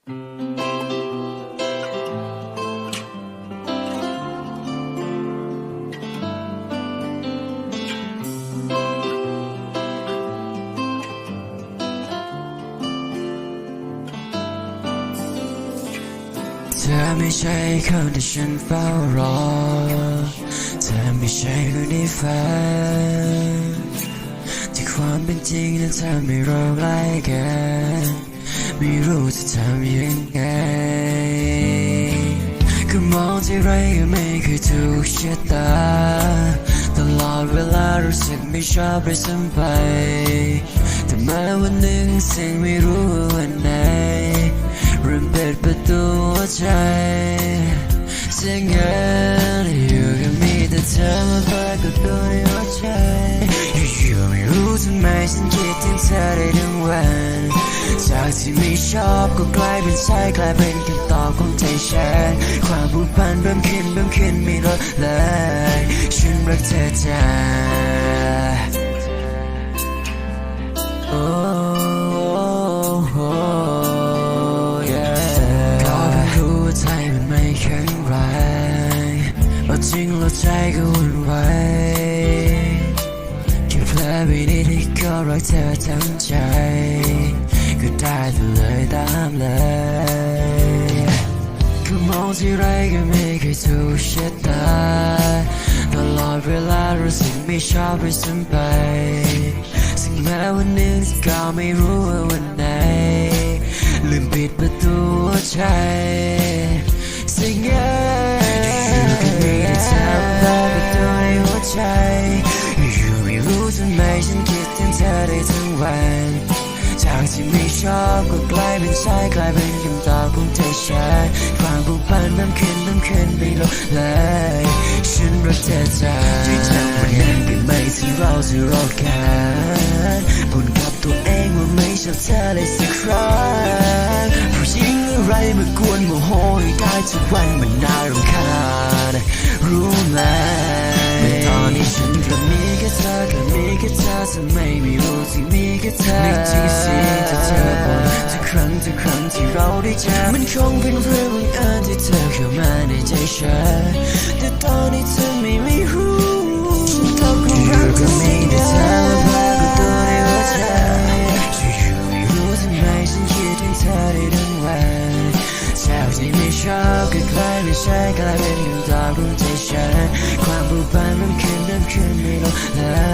เธอไม่ใช่คนที่ฉันเฝ้ารอ เธอไม่ใช่คนที่ฝันที่ความเป็นจริงนั้นเธอไม่รอใกล้กัน ไม่รู้จะทำยังไงก็มองที่ไรก็ไม่เคยถูกชะตา ตลอดเวลารู้สึกไม่ชอบไปซ้ำไป แต่มื่อวันหนึ่งสิ่งไม่รู้วันไหนเริ่มเปิดประตูหัวใจเสียงเงินอยู่ก็มีแต่เธอมาปรากฏตัวในหัวใจ ทำไมฉันคิดถึงเธอได้ทั้งวันจากที่ไม่ชอบก็กลายเป็นใช่กลายเป็นคำตอบของใจฉันความผูกพันเริ่มขึ้นเริ่มขึ้นไม่ลดเลยฉันรักเธอจ้าโอ้โห yeah ก็เพิ่งรู้ว่าใจมันไม่แข็งแรงเอาจริงแล้วใจก็วุ่นวาย แค่วินิที่ก็รักเธอทั้งใจ ก็ได้แต่เลยตามเลยก็มองที่ไรก็ไม่เคยถูกชะตาตลอดเวลารู้สึกไม่ชอบไปซ้ำไปซึ่งแม้วันหนึ่งก็ไม่รู้ว่าวันไหนลืมปิดประตูใจ ที่ไม่ชอบก็กลายเป็นใช่กลายเป็นคำตอบของใจฉันความผูกพันเริ่มขึ้นเริ่มขึ้นไม่ลดเลยฉันรักเธอจ้าที่จำวันนั้นก็ไม่ที่เราจะรอกันบ่นกับตัวเองว่าไม่ชอบเธอเลยสักครั้งผู้หญิงอะไรมากวนโมโหให้ได้ทุกวันมันน่ารำคาญรู้ไหม ทำไมไม่รู้ที่มีแค่เธอในึกถึงเสีที่เธอบอกทุกครั้งทุกครั้งที่เราได้เจอมันคงเป็นเรื่องบังเอิญที่เธอเข้ามาในใจฉันแต่ตอนนี้เธอไม่ไม่รู้ฉันก็คงรักเธอไม่ได้เธอมาปรากฏตัวในหัวใจอยู่ไม่รู้ทำไมฉันคิดถึงเธอได้ทั้งวันจากที่ไม่ชอบก็กลายเป็นใช่กลายเป็นคำตอบของใจฉันความผูกพันมันขึ้นเริ่มขึ้นไม่ลงเลย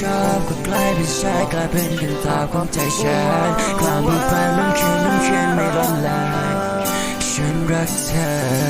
ชอบก็กลายเป็นใช่กลายเป็นคำตอบของใจฉันความผูกพันมันขึ้นมันขึ้นไม่ลงเลยฉันรักเธอจัง